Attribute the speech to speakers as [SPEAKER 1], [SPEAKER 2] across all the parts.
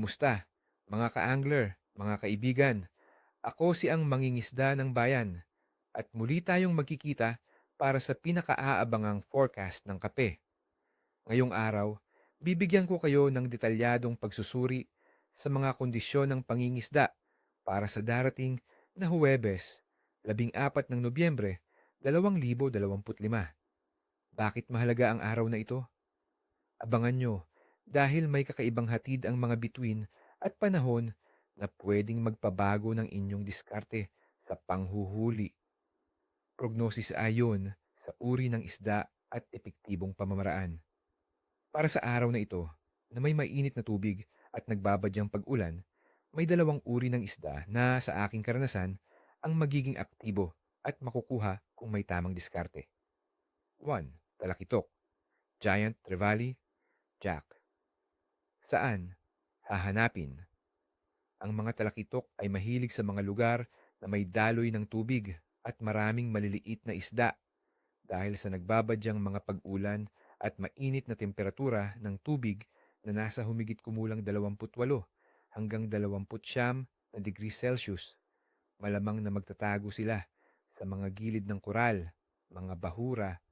[SPEAKER 1] Kumusta? Mga ka-angler, mga kaibigan, ako si ang mangingisda ng bayan at muli tayong magkikita para sa pinakaaabangang forecast ng kape. Ngayong araw, bibigyan ko kayo ng detalyadong pagsusuri sa mga kondisyon ng pangingisda para sa darating na Huwebes, 14 ng Nobyembre, 2025. Bakit mahalaga ang araw na ito? Abangan nyo dahil may kakaibang hatid ang mga bituin at panahon na pwedeng magpabago ng inyong diskarte sa panghuhuli. Prognosis ayon sa uri ng isda at epektibong pamamaraan. Para sa araw na ito, na may mainit na tubig at nagbabadyang pag-ulan, may dalawang uri ng isda na sa aking karanasan ang magiging aktibo at makukuha kung may tamang diskarte. 1. Talakitok. Giant Trevally. Jack. Saan? Hahanapin. Ang mga talakitok ay mahilig sa mga lugar na may daloy ng tubig at maraming maliliit na isda dahil sa nagbabadyang mga pag-ulan at mainit na temperatura ng tubig na nasa humigit kumulang 28 hanggang 29 na degrees Celsius. Malamang na magtatago sila sa mga gilid ng koral, mga bahura,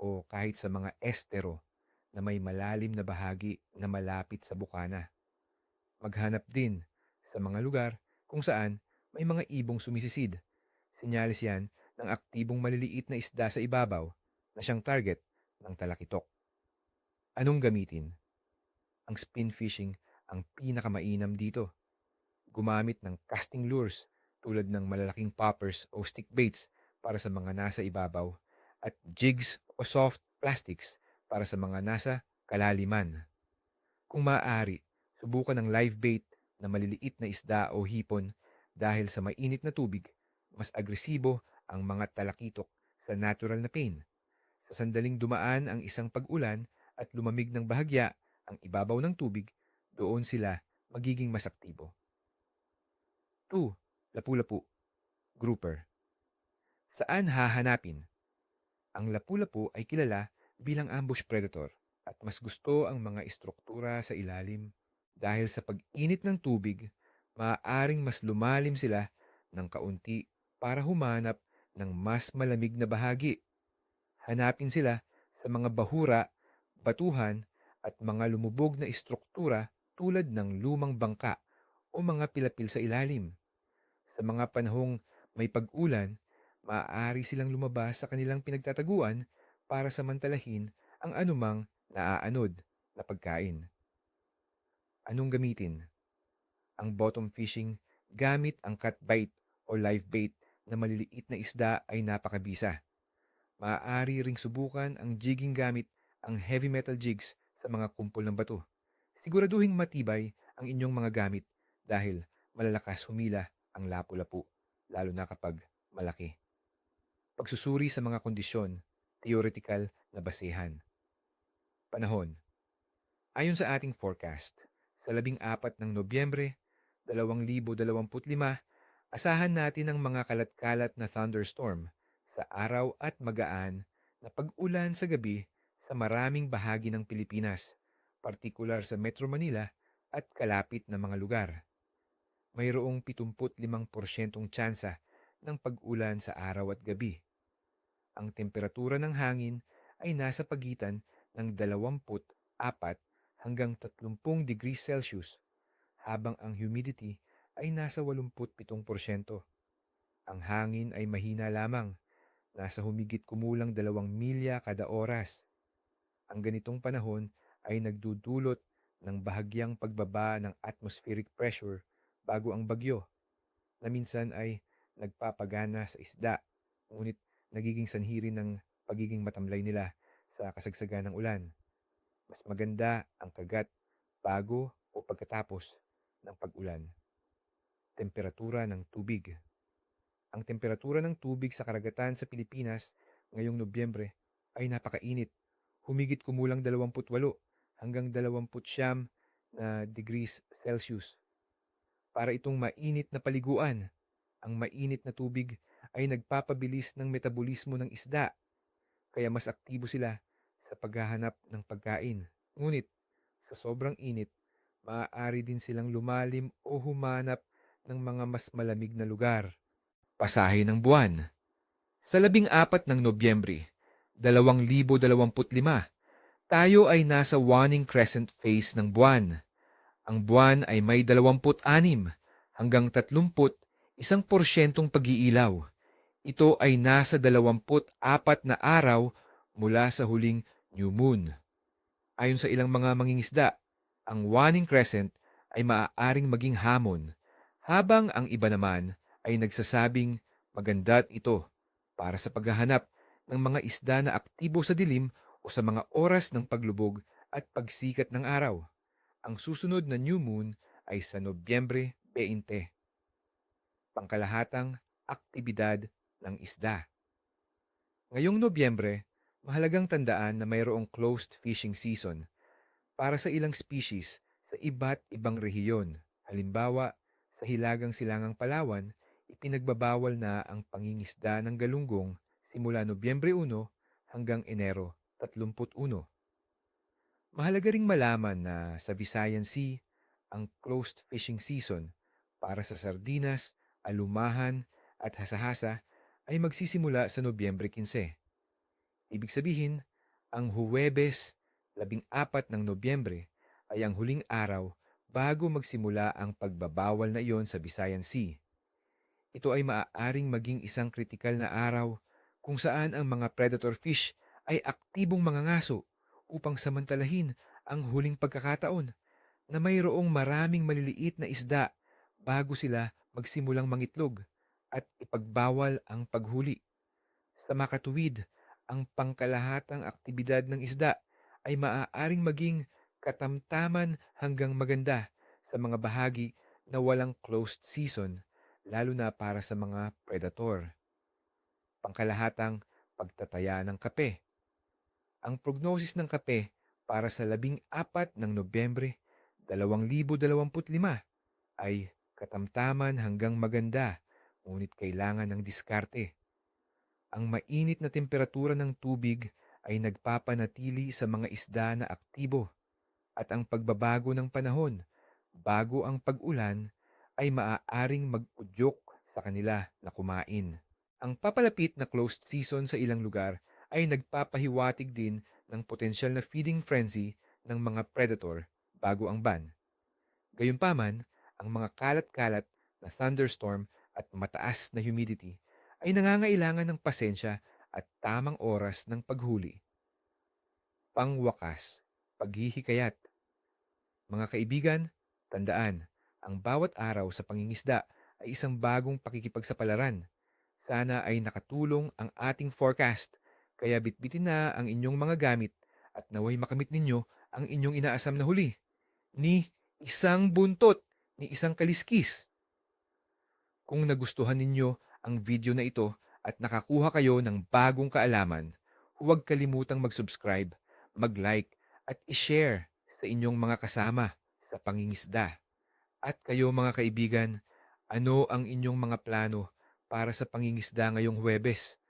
[SPEAKER 1] o kahit sa mga estero na may malalim na bahagi na malapit sa bukana. Maghanap din sa mga lugar kung saan may mga ibong sumisisid. Sinyalis yan ng aktibong maliliit na isda sa ibabaw na siyang target ng talakitok. Anong gamitin? Ang spin fishing ang pinakamainam dito. Gumamit ng casting lures tulad ng malalaking poppers o stick baits para sa mga nasa ibabaw at jigs o soft plastics para sa mga nasa kalaliman. Kung maaari, subukan ng live bait na maliliit na isda o hipon dahil sa mainit na tubig, mas agresibo ang mga talakitok sa natural na pain. Sa sandaling dumaan ang isang pag-ulan at lumamig ng bahagya ang ibabaw ng tubig, doon sila magiging mas aktibo. 2. Lapu-lapu. Grouper. Saan hahanapin? Ang lapu-lapu ay kilala bilang ambush predator at mas gusto ang mga istruktura sa ilalim dahil sa pag-init ng tubig, maaaring mas lumalim sila ng kaunti para humanap ng mas malamig na bahagi. Hanapin sila sa mga bahura, batuhan at mga lumubog na istruktura tulad ng lumang bangka o mga pilapil sa ilalim. Sa mga panahong may pag-ulan, maaari silang lumabas sa kanilang pinagtataguan para samantalahin ang anumang naaanod na pagkain. Anong gamitin? Ang bottom fishing gamit ang cut bait o live bait na maliliit na isda ay napakabisa. Maaari ring subukan ang jigging gamit ang heavy metal jigs sa mga kumpol ng bato. Siguraduhing matibay ang inyong mga gamit dahil malalakas humila ang lapu-lapu, lalo na kapag malaki. Pagsusuri sa mga kondisyon, theoretical na basehan. Panahon. Ayon sa ating forecast, sa labing apat ng Nobyembre, 2025, asahan natin ang mga kalat-kalat na thunderstorm sa araw at magaan na pag-ulan sa gabi sa maraming bahagi ng Pilipinas, partikular sa Metro Manila at kalapit na mga lugar mayroong 75% tsansa ng pag-ulan sa araw at gabi. Ang temperatura ng hangin ay nasa pagitan ng 24 hanggang 30 degrees Celsius, habang ang humidity ay nasa 87%. Ang hangin ay mahina lamang, nasa humigit kumulang 2 milya kada oras. Ang ganitong panahon ay nagdudulot ng bahagyang pagbaba ng atmospheric pressure bago ang bagyo na minsan ay nagpapagana sa isda ngunit nagiging sanhi rin ng pagiging matamlay nila sa kasagsagan ng ulan. Mas maganda ang kagat bago o pagkatapos ng pag-ulan. Temperatura ng tubig. Ang temperatura ng tubig sa karagatan sa Pilipinas ngayong Nobyembre ay napakainit. Humigit kumulang 28 hanggang 29 na degrees Celsius para itong mainit na paliguan. Ang mainit na tubig ay nagpapabilis ng metabolismo ng isda, kaya mas aktibo sila sa paghahanap ng pagkain. Ngunit, sa sobrang init, maaari din silang lumalim o humanap ng mga mas malamig na lugar. Pasahe ng buwan. Sa labing apat ng Nobyembre, 2025, tayo ay nasa waning crescent phase ng buwan. Ang buwan ay may 26 hanggang 30 isang porsyentong pag-iilaw. Ito ay nasa 24 na araw mula sa huling new moon. Ayon sa ilang mga mangingisda, ang waning crescent ay maaaring maging hamon, habang ang iba naman ay nagsasabing maganda't ito para sa paghahanap ng mga isda na aktibo sa dilim o sa mga oras ng paglubog at pagsikat ng araw. Ang susunod na new moon ay sa Nobyembre 20. Pangkalahatang aktibidad ng isda. Ngayong Nobyembre, mahalagang tandaan na mayroong closed fishing season para sa ilang species sa iba't ibang rehiyon. Halimbawa, sa Hilagang Silangang Palawan, ipinagbabawal na ang pangingisda ng galunggong simula Nobyembre 1 hanggang Enero 31. Mahalaga ring malaman na sa Visayan Sea, ang closed fishing season para sa sardinas, alumahan at hasahasa ay magsisimula sa Nobyembre 15. Ibig sabihin, ang Huwebes, 14 ng Nobyembre, ay ang huling araw bago magsimula ang pagbabawal na iyon sa Visayan Sea. Ito ay maaaring maging isang kritikal na araw kung saan ang mga predator fish ay aktibong mga ngaso upang samantalahin ang huling pagkakataon na mayroong maraming maliliit na isda bago sila magsimulang mangitlog at ipagbawal ang paghuli. Sa makatuwid, ang pangkalahatang aktibidad ng isda ay maaaring maging katamtaman hanggang maganda sa mga bahagi na walang closed season, lalo na para sa mga predator. Pangkalahatang pagtataya ng kape. Ang prognosis ng kape para sa labing apat ng Nobyembre 2025 ay katamtaman hanggang maganda, ngunit kailangan ng diskarte. Ang mainit na temperatura ng tubig ay nagpapanatili sa mga isda na aktibo at ang pagbabago ng panahon bago ang pag-ulan ay maaaring mag-udyok sa kanila na kumain. Ang papalapit na closed season sa ilang lugar ay nagpapahiwatig din ng potensyal na feeding frenzy ng mga predator bago ang ban. Gayunpaman, ang mga kalat-kalat na thunderstorm at mataas na humidity ay nangangailangan ng pasensya at tamang oras ng paghuli. Pangwakas, paghihikayat. Mga kaibigan, tandaan, ang bawat araw sa pangingisda ay isang bagong pakikipagsapalaran. Sana ay nakatulong ang ating forecast, kaya bitbitin na ang inyong mga gamit at naway makamit ninyo ang inyong inaasam na huli. Ni isang buntot, ni isang kaliskis. Kung nagustuhan ninyo ang video na ito at nakakuha kayo ng bagong kaalaman, huwag kalimutang mag-subscribe, mag-like at i-share sa inyong mga kasama sa pangingisda. At kayo mga kaibigan, ano ang inyong mga plano para sa pangingisda ngayong Huwebes?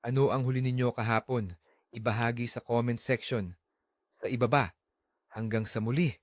[SPEAKER 1] Ano ang huli ninyo kahapon? Ibahagi sa comment section. Sa ibaba. Hanggang sa muli.